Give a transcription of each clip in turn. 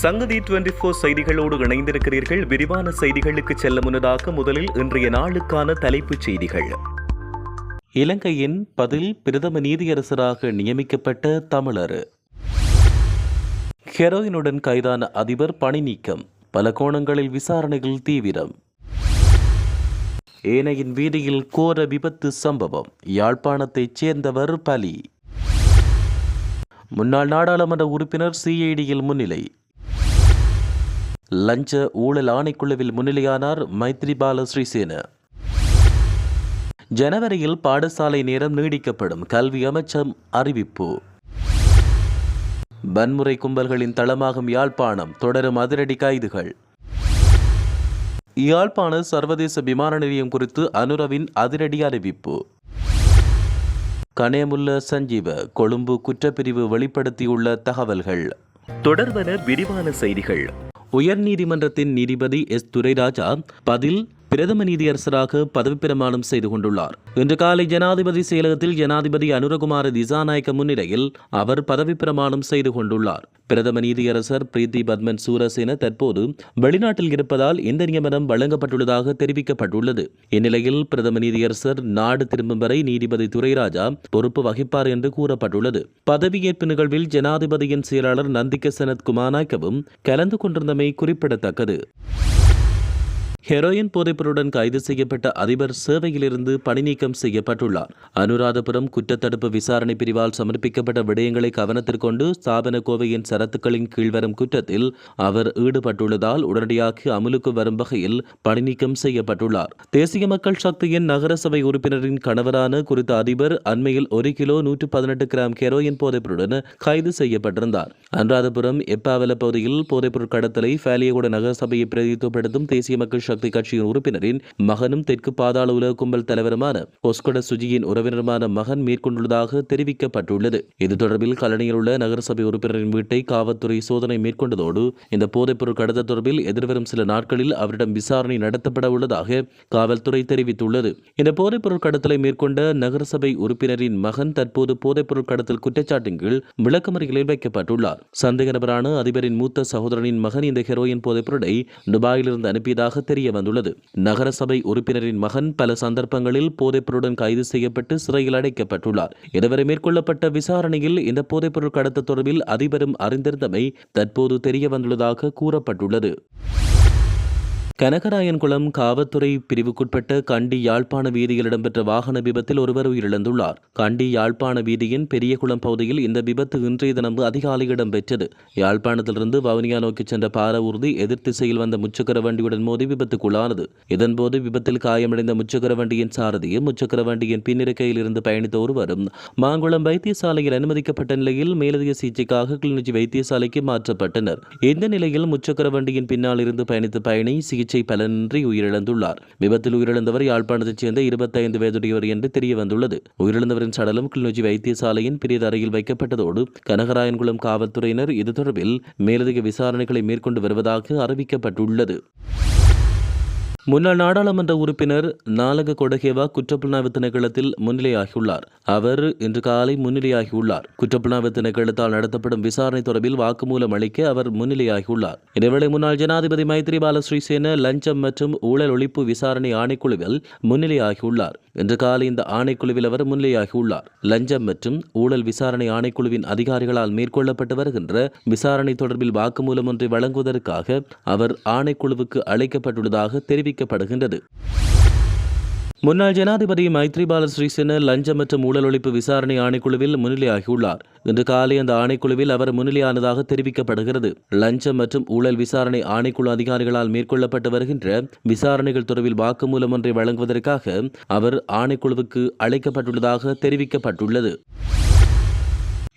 சங்கதி twenty four செய்திகளோடு இணைந்திருக்கிறீர்கள். விரிவான செய்திகளுக்கு செல்ல முன்னதாக முதலில் இன்றைய நாளுக்கான தலைப்புச் செய்திகள். இலங்கையின் பதில் பிரதம நீதியரசராக நியமிக்கப்பட்ட தமிழர். ஹெரோயினுடன் கைதான அதிபர் பணி நீக்கம். பல கோணங்களில் விசாரணைகள் தீவிரம். ஏனையின் வீதியில் கோர விபத்து சம்பவம். யாழ்ப்பாணத்தைச் சேர்ந்தவர் பலி. முன்னாள் நாடாளுமன்ற உறுப்பினர் சிஐடியில் முன்னிலை. லஞ்ச ஊழல் ஆணைக்குழுவில் முன்னிலையானார் மைத்ரிபால ஸ்ரீசேன. ஜனவரியில் பாடசாலை நேரம் நீடிக்கப்படும் கல்வி அமைச்சம் அறிவிப்பு. வன்முறை கும்பல்களின் தளமாகும் யாழ்ப்பாணம் தொடரும் அதிரடி கைதுகள். யாழ்ப்பாண சர்வதேச விமான நிலையம் குறித்து அனுரவின் அதிரடி அறிவிப்பு. கனேமுல்ல சஞ்சீவ கொழும்பு குற்றப்பிரிவு வெளிப்படுத்தியுள்ள தகவல்கள். தொடர்வன விரிவான செய்திகள். உயர்நீதிமன்றத்தின் நீதிபதி எஸ். துரைராஜா பதில் பிரதம நீதியரசராக பதவி பிரமாணம் செய்து கொண்டுள்ளார். இன்று காலை ஜனாதிபதி செயலகத்தில் ஜனாதிபதி அனுரகுமார திசாநாயக்க முன்னிலையில் அவர் பதவி பிரமாணம் செய்து கொண்டுள்ளார். பிரதம நீதியரசர் பிரீத்தி பத்மன் சூரசேன தற்போது வெளிநாட்டில் இருப்பதால் இந்த நியமனம் வழங்கப்பட்டுள்ளதாக தெரிவிக்கப்பட்டுள்ளது. இந்நிலையில் பிரதம நீதியரசர் நாடு திரும்பும் வரை நீதிபதி துரைராஜா பொறுப்பு வகிப்பார் என்று கூறப்பட்டுள்ளது. பதவியேற்பு நிகழ்வில் ஜனாதிபதியின் செயலாளர் நந்திக்க சனத் குமாநாயக்கவும் கலந்து கொண்டிருந்தமை குறிப்பிடத்தக்கது. ஹெரோயின் போதைப்பொருடன் கைது செய்யப்பட்ட அதிபர் சேவையிலிருந்து பணிநீக்கம் செய்யப்பட்டுள்ளார். அனுராதபுரம் குற்றத்தடுப்பு விசாரணை பிரிவால் சமர்ப்பிக்கப்பட்ட விடயங்களை கவனத்திற்கொண்டு ஸ்தாபன கோவையின் சரத்துக்களின் கீழ்வரும் குற்றத்தில் அவர் ஈடுபட்டுள்ளதால் உடனடியாக அமலுக்கு வரும் வகையில் பணிநீக்கம் செய்யப்பட்டுள்ளார். தேசிய மக்கள் சக்தியின் நகரசபை உறுப்பினரின் கணவரான குறித்த அதிபர் அண்மையில் ஒரு கிலோ நூற்று பதினெட்டு கிராம் ஹெரோயின் போதைப்பொருடன் கைது செய்யப்பட்டிருந்தார். அனுராதபுரம் எப்பாவல பகுதியில் போதைப்பொருள் கடத்தலை ஃபேலியகுட நகரசபையை பிரதித்துவப்படுத்தும் தேசிய மக்கள் சக்தி கட்சியின் உறுப்பினரின் மகனும் தெற்கு பாதாள உலக கும்பல் தலைவருமான ஒஸ்கொட சுஜியின் உறவினருமான மகன் மேற்கொண்டுள்ளதாக தெரிவிக்கப்பட்டுள்ளது. இது தொடர்பில் கலனியில் உள்ள நகரசபை உறுப்பினரின் வீட்டை காவல்துறை சோதனை மேற்கொண்டதோடு இந்த போதைப்பொருள் கடத்தல் தொடர்பில் எதிர்வரும் சில நாட்களில் அவரிடம் விசாரணை நடத்தப்பட உள்ளதாக காவல்துறை தெரிவித்துள்ளது. இந்த போதைப்பொருள் கடத்தலை மேற்கொண்ட நகரசபை உறுப்பினரின் மகன் தற்போது போதைப்பொருள் கடத்தல் குற்றச்சாட்டின் கீழ் விளக்கமறிகளில் வைக்கப்பட்டுள்ளார். சந்தேக நபரான அதிபரின் மூத்த சகோதரனின் மகன் இந்த ஹெரோயின் போதைப்பொருளை துபாயிலிருந்து அனுப்பியதாக தெரிய வந்துள்ளது. நகரசபை உறுப்பினரின் மகன் பல சந்தர்ப்பங்களில் போதைப்பொருளுடன் கைது செய்யப்பட்டு சிறையில் அடைக்கப்பட்டுள்ளார். இதுவரை மேற்கொள்ளப்பட்ட விசாரணையில் இந்த போதைப்பொருள் கடத்த தொடர்பில் அதிபரும் அறிந்திருந்தமை தற்போது தெரிய வந்துள்ளதாக கூறப்பட்டுள்ளது. கனகராயன்குளம் காவல்துறை பிரிவுக்குட்பட்ட கண்டி யாழ்ப்பாண வீதியில் இடம்பெற்ற வாகன விபத்தில் ஒருவர் உயிரிழந்துள்ளார். கண்டி யாழ்ப்பாண வீதியின் பெரியகுளம் பகுதியில் இந்த விபத்து இன்றைய தினம் அதிகாலை இடம்பெற்றது. யாழ்ப்பாணத்திலிருந்து வவுனியா நோக்கி சென்ற பார ஊர்தி எதிர் திசையில் வந்த முச்சக்கர வண்டியுடன் மோதி விபத்துக்குள்ளானது. இதன்போது விபத்தில் காயமடைந்த முச்சக்கர வண்டியின் சாரதியும் முச்சக்கர வண்டியின் பின்னிருக்கையில் இருந்து பயணித்த ஒருவரும் மாங்குளம் வைத்தியசாலையில் அனுமதிக்கப்பட்ட நிலையில் மேலதிக சிகிச்சைக்காக கிளிநொச்சி வைத்தியசாலைக்கு மாற்றப்பட்டனர். இந்த நிலையில் முச்சக்கர வண்டியின் பின்னால் இருந்து பயணித்த பயணி சிகிச்சை பலனின்றி உயிரிழந்துள்ளார். விபத்தில் உயிரிழந்தவர் யாழ்ப்பாணத்தைச் சேர்ந்த இருபத்தைந்து வயதுடையவர் என்று தெரிய வந்துள்ளது உயிரிழந்தவரின் சடலம் கிளிநொச்சி வைத்தியசாலையின் பெரிய அறையில் வைக்கப்பட்டதோடு கனகராயன்குளம் காவல்துறையினர் இது தொடர்பில் மேலதிக விசாரணைகளை மேற்கொண்டு வருவதாக அறிவிக்கப்பட்டுள்ளது. முன்னாள் நாடாளுமன்ற உறுப்பினர் நாலக கொடகேவா குற்றப்புலனாய்வு திணைக்களத்தில் முன்னிலையாகியுள்ளார். அவர் இன்று காலை முன்னிலையாகியுள்ளார். குற்றப்புலனாய்வு திணைக்களத்தால் நடத்தப்படும் விசாரணை தொடர்பில் வாக்குமூலம் அளிக்க அவர் முன்னிலையாகியுள்ளார். இதேவேளை முன்னாள் ஜனாதிபதி மைத்ரிபால ஸ்ரீசேன லஞ்சம் மற்றும் ஊழல் ஒழிப்பு விசாரணை ஆணைக்குழுவில் முன்னிலையாகியுள்ளார். இன்று காலை இந்த ஆணைக்குழுவில் அவர் முன்னிலையாகியுள்ளார். லஞ்சம் மற்றும் ஊழல் விசாரணை ஆணைக்குழுவின் அதிகாரிகளால் மேற்கொள்ளப்பட்டு வருகின்ற விசாரணை தொடர்பில் வாக்குமூலம் ஒன்றை வழங்குவதற்காக அவர் ஆணைக்குழுவுக்கு அழைக்கப்பட்டுள்ளதாக தெரிவிக்கப்படுகின்றது முன்னாள் ஜனாதிபதி மைத்ரிபால ஸ்ரீசேன லஞ்சம் மற்றும் ஊழல் ஒழிப்பு விசாரணை ஆணைக்குழுவில் முன்னிலையாகியுள்ளார். இன்று காலை அந்த ஆணைக்குழுவில் அவர் முன்னிலையானதாக தெரிவிக்கப்படுகிறது. லஞ்சம் மற்றும் ஊழல் விசாரணை ஆணைக்குழு அதிகாரிகளால் மேற்கொள்ளப்பட்டு வருகின்ற விசாரணைகள் தொடர்பில் வாக்குமூலம் ஒன்றை வழங்குவதற்காக அவர் ஆணைக்குழுவுக்கு அழைக்கப்பட்டுள்ளதாக தெரிவிக்கப்பட்டுள்ளது.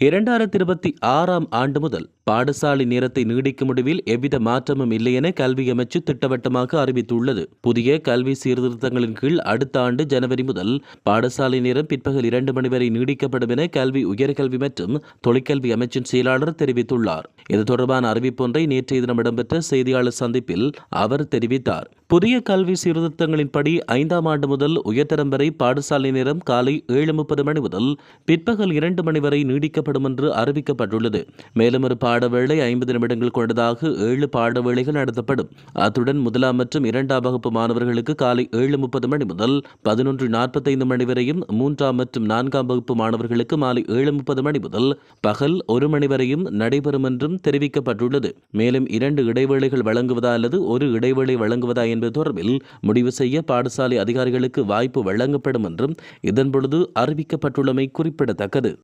இரண்டாயிரத்தி இருபத்தி ஆறாம் ஆண்டு முதல் பாடசாலை நேரத்தை நீடிக்கும் முடிவில் எவ்வித மாற்றமும் இல்லை என கல்வி அமைச்சு திட்டவட்டமாக அறிவித்துள்ளது. புதிய கல்வி சீர்திருத்தங்களின் கீழ் அடுத்த ஆண்டு ஜனவரி முதல் பாடசாலை நேரம் பிற்பகல் இரண்டு மணி வரை நீடிக்கப்படும் என கல்வி உயர்கல்வி மற்றும் தொழிற்கல்வி அமைச்சின் செயலாளர் தெரிவித்துள்ளார். இது தொடர்பான அறிவிப்பொன்றை நேற்றைய தினம் இடம்பெற்ற செய்தியாளர் சந்திப்பில் அவர் தெரிவித்தார். புதிய கல்வி சீர்திருத்தங்களின்படி ஐந்தாம் ஆண்டு முதல் உயர்தரம் வரை பாடசாலை நேரம் காலை ஏழு முப்பது மணி முதல் பிற்பகல் இரண்டு மணி வரை நீடிக்கப்படும் என்று அறிவிக்கப்பட்டுள்ளது. மேலும் ஒரு பாடவேளை ஐம்பது நிமிடங்கள் கொண்டதாக ஏழு பாடவேளைகள் நடத்தப்படும். அத்துடன் முதலாம் மற்றும் இரண்டாம் வகுப்பு மாணவர்களுக்கு காலை ஏழு முப்பது மணி முதல் பதினொன்று நாற்பத்தைந்து மணி வரையும் மூன்றாம் மற்றும் நான்காம் வகுப்பு மாணவர்களுக்கு மாலை ஏழு முப்பது மணி முதல் பகல் ஒரு மணி வரையும் நடைபெறும் என்றும் தெரிவிக்கப்பட்டுள்ளது. மேலும் இரண்டு இடைவேளைகள் வழங்குவதா அல்லது ஒரு இடைவேளை வழங்குவதா என்பது தொடர்பில் முடிவு செய்ய பாடசாலை அதிகாரிகளுக்கு வாய்ப்பு வழங்கப்படும் என்றும் இதன்பொழுது அறிவிக்கப்பட்டுள்ளமை குறிப்பிடத்தக்கது.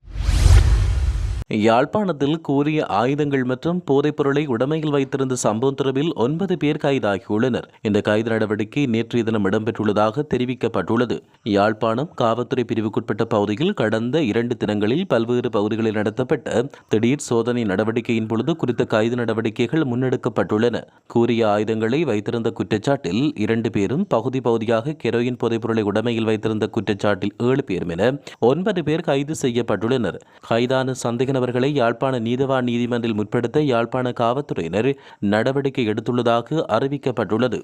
யாழ்ப்பாணத்தில் கூறிய ஆயுதங்கள் மற்றும் போதைப் பொருளை உடமையில் வைத்திருந்த சம்பவம் தொடர்பில் ஒன்பது பேர் கைதாகியுள்ளனர். இந்த கைது நடவடிக்கை நேற்றைய தினம் இடம்பெற்றுள்ளதாக தெரிவிக்கப்பட்டுள்ளது. யாழ்ப்பாணம் காவல்துறை பிரிவுக்குட்பட்ட பகுதியில் கடந்த இரண்டு தினங்களில் பல்வேறு பகுதிகளில் நடத்தப்பட்ட திடீர் சோதனை நடவடிக்கையின் பொழுது குறித்த கைது நடவடிக்கைகள் முன்னெடுக்கப்பட்டுள்ளன. கூறிய ஆயுதங்களை வைத்திருந்த குற்றச்சாட்டில் இரண்டு பேரும் பகுதி பகுதியாக கெரோயின் போதைப் பொருளை உடமையில் வைத்திருந்த குற்றச்சாட்டில் ஏழு பேரும் என ஒன்பது பேர் கைது செய்யப்பட்டுள்ளனர். கைதான சந்தேக நபர்களை யாழ்ப்பாண நீதவான் நீதிமன்றில் முற்படுத்த யாழ்ப்பாண காவல்துறையினர் நடவடிக்கை எடுத்துள்ளதாக அறிவிக்கப்பட்டுள்ளது.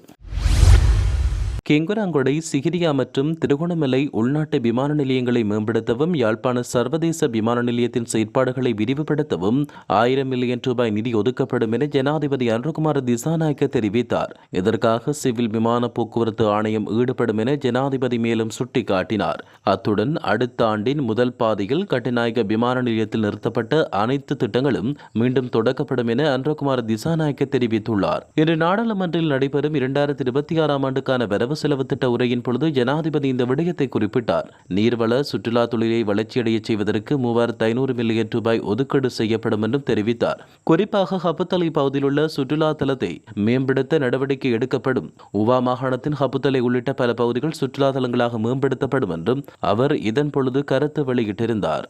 கெங்குராங்கொடை சிகிரியா மற்றும் திருகோணமலை உள்நாட்டு விமான நிலையங்களை மேம்படுத்தவும் யாழ்ப்பாண சர்வதேச விமான நிலையத்தின் செயற்பாடுகளை விரிவுபடுத்தவும் ஆயிரம் மில்லியன் ரூபாய் நிதி ஒதுக்கப்படும் என ஜனாதிபதி அனுகுமார் திசாநாயக்க தெரிவித்தார். இதற்காக சிவில் விமான போக்குவரத்து ஆணையம் ஈடுபடும் என ஜனாதிபதி மேலும் சுட்டிக்காட்டினார். அத்துடன் அடுத்த ஆண்டின் முதல் பாதையில் கட்டுநாயக விமான நிலையத்தில் நிறுத்தப்பட்ட அனைத்து திட்டங்களும் மீண்டும் தொடக்கப்படும் என அன்றகுமார் திசாநாயக்க தெரிவித்துள்ளார். இன்று நாடாளுமன்றில் நடைபெறும் இரண்டாயிரத்தி இருபத்தி ஆறாம் ஆண்டுக்கான வரவு செலவு திட்ட உரையின் பொழுது ஜனாதிபதி இந்த விடயத்தை குறிப்பிட்டார். நீர்வள சுற்றுலா தொழிலை வளர்ச்சியடைய செய்வதற்கு மூவாயிரத்து ஐநூறு மில்லியன் ரூபாய் ஒதுக்கீடு செய்யப்படும் என்றும் தெரிவித்தார். குறிப்பாக ஹப்புத்தலை பகுதியில் உள்ள சுற்றுலா தலத்தை மேம்படுத்த நடவடிக்கை எடுக்கப்படும். உவா மாகாணத்தின் ஹப்புத்தலை உள்ளிட்ட பல பகுதிகள் சுற்றுலா தலங்களாக மேம்படுத்தப்படும் என்றும் அவர் இதன் பொழுது கருத்து வெளியிட்டிருந்தார்.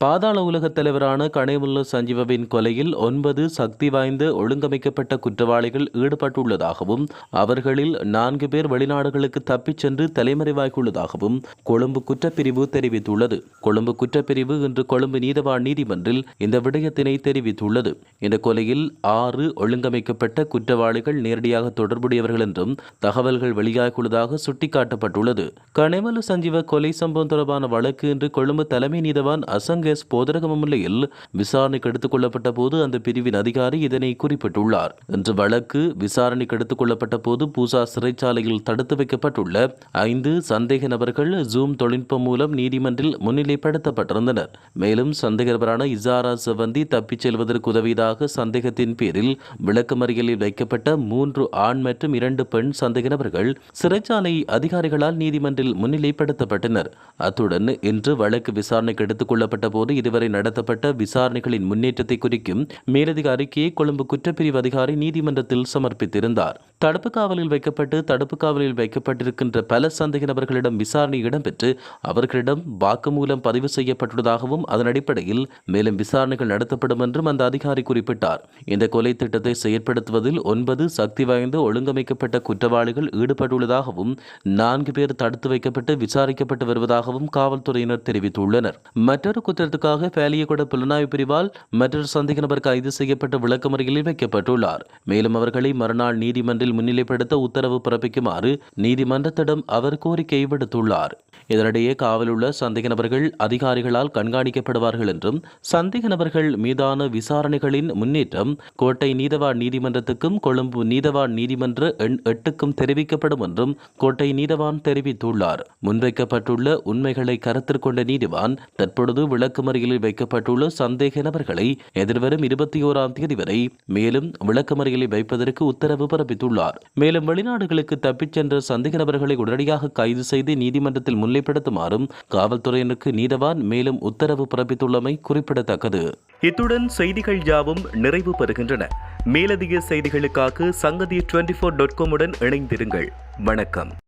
பாதாள உலகத் தலைவரான கனேமுல்ல சஞ்சீவவின் கொலையில் ஒன்பது சக்தி வாய்ந்த ஒழுங்கமைக்கப்பட்ட குற்றவாளிகள் ஈடுபட்டுள்ளதாகவும் அவர்களில் நான்கு பேர் வெளிநாடுகளுக்கு தப்பிச் சென்று தலைமறைவாகியுள்ளதாகவும் கொழும்பு குற்றப்பிரிவு தெரிவித்துள்ளது. கொழும்பு குற்றப்பிரிவு இன்று கொழும்பு நீதவான் நீதிமன்றில் இந்த விடயத்தினை தெரிவித்துள்ளது. இந்த கொலையில் ஆறு ஒழுங்கமைக்கப்பட்ட குற்றவாளிகள் நேரடியாக தொடர்புடையவர்கள் என்றும் தகவல்கள் வெளியாகியுள்ளதாக சுட்டிக்காட்டப்பட்டுள்ளது. கனேமலு சஞ்சீவ கொலை சம்பவம் தொடர்பான வழக்கு இன்று கொழும்பு தலைமை நீதவான் அசங்க எஸ் போதரகமல்லையில் விசாரணைக்கு எடுத்துக் கொள்ளப்பட்ட போது அந்த பிரிவின் அதிகாரி இதனை குறிப்பிட்டுள்ளார். இன்று வழக்கு விசாரணைக்கு எடுத்துக் கொள்ளப்பட்ட போது பூசா சிறைச்சாலையில் தடுத்து வைக்கப்பட்டுள்ள ஐந்து சந்தேக நபர்கள் ஜூம் தொழில்நுட்பம் மூலம் நீதிமன்றில் முன்னிலைப்படுத்தப்பட்டிருந்தனர். மேலும் சந்தேக நபரான இசாரா செவந்தி தப்பிச் செல்வதற்கு உதவியதாக சந்தேகத்தின் பேரில் விளக்கமறியலில் வைக்கப்பட்ட மூன்று ஆண் மற்றும் இரண்டு பெண் சந்தேக நபர்கள் சிறைச்சாலை அதிகாரிகளால் நீதிமன்றில் முன்னிலைப்படுத்தப்பட்டனர். அத்துடன் இன்று வழக்கு விசாரணைக்கு எடுத்துக் கொள்ளப்பட்ட போது இதுவரை நடத்தப்பட்ட விசாரணைகளின் முன்னேற்றத்தை குறிக்கும் மேலதிக அறிக்கையை கொழும்பு குற்றப்பிரிவு அதிகாரி நீதிமன்றத்தில் சமர்ப்பித்திருந்தார். தடுப்பு காவலில் வைக்கப்பட்டு தடுப்பு காவலில் வைக்கப்பட்டிருக்கின்ற பல சந்தேக நபர்களிடம் விசாரணை இடம்பெற்று அவர்களிடம் வாக்குமூலம் பதிவு செய்யப்பட்டுள்ளதாகவும் அதன் அடிப்படையில் மேலும் விசாரணைகள் நடத்தப்படும் என்றும் அந்த அதிகாரி குறிப்பிட்டார். இந்த கொலை திட்டத்தை செயற்படுத்துவதில் ஒன்பது சக்தி வாய்ந்த ஒழுங்கமைக்கப்பட்ட குற்றவாளிகள் ஈடுபட்டுள்ளதாகவும் நான்கு பேர் தடுத்து வைக்கப்பட்டு விசாரிக்கப்பட்டு வருவதாகவும் காவல்துறையினர் தெரிவித்துள்ளனர். மற்றொரு குற்ற குற்றத்துக்காக பேலியகுட புலனாய்வு பிரிவால் மற்றொரு சந்தேக நபர் கைது செய்யப்பட்ட விளக்கமறியலில் வைக்கப்பட்டுள்ளார். மேலும் அவர்களை மறுநாள் நீதிமன்றில் முன்னிலைப்படுத்த உத்தரவு பிறப்பிக்குமாறு நீதிமன்றத்திடம் அவர் கோரிக்கை விடுத்துள்ளார். இதனிடையே காவலுள்ள சந்தேக நபர்கள் அதிகாரிகளால் கண்காணிக்கப்படுவார்கள் என்றும் சந்தேக நபர்கள் மீதான விசாரணைகளின் முன்னேற்றம் கோட்டை நீதவான் நீதிமன்றத்துக்கும் கொழும்பு நீதவான் நீதிமன்ற எண் எட்டுக்கும் தெரிவிக்கப்படும் என்றும் கோட்டை நீதவான் தெரிவித்துள்ளார். முன்வைக்கப்பட்டுள்ள உண்மைகளை கருத்தில் கொண்ட நீதிவான் தற்பொழுது விளக்க விளக்கமறியலில் வைக்கப்பட்டுள்ள சந்தேக நபர்களை எதிர்வரும் இருபத்தி ஓராம் தேதி வரை மேலும் விளக்கமறியலில் வைப்பதற்கு உத்தரவு பிறப்பித்துள்ளார். மேலும் வெளிநாடுகளுக்கு தப்பிச் சென்ற சந்தேக நபர்களை உடனடியாக கைது செய்து நீதிமன்றத்தில் முன்னிலைப்படுத்துமாறும் காவல்துறையினருக்கு நீதவான் மேலும் உத்தரவு பிறப்பித்துள்ளமை குறிப்பிடத்தக்கது. இத்துடன் செய்திகள் யாவும் நிறைவு பெறுகின்றன. மேலதிக செய்திகளுக்காக சங்கதி டுவெண்டி ஃபோர் டாட் காமுடன் இணைந்திருங்கள். வணக்கம்.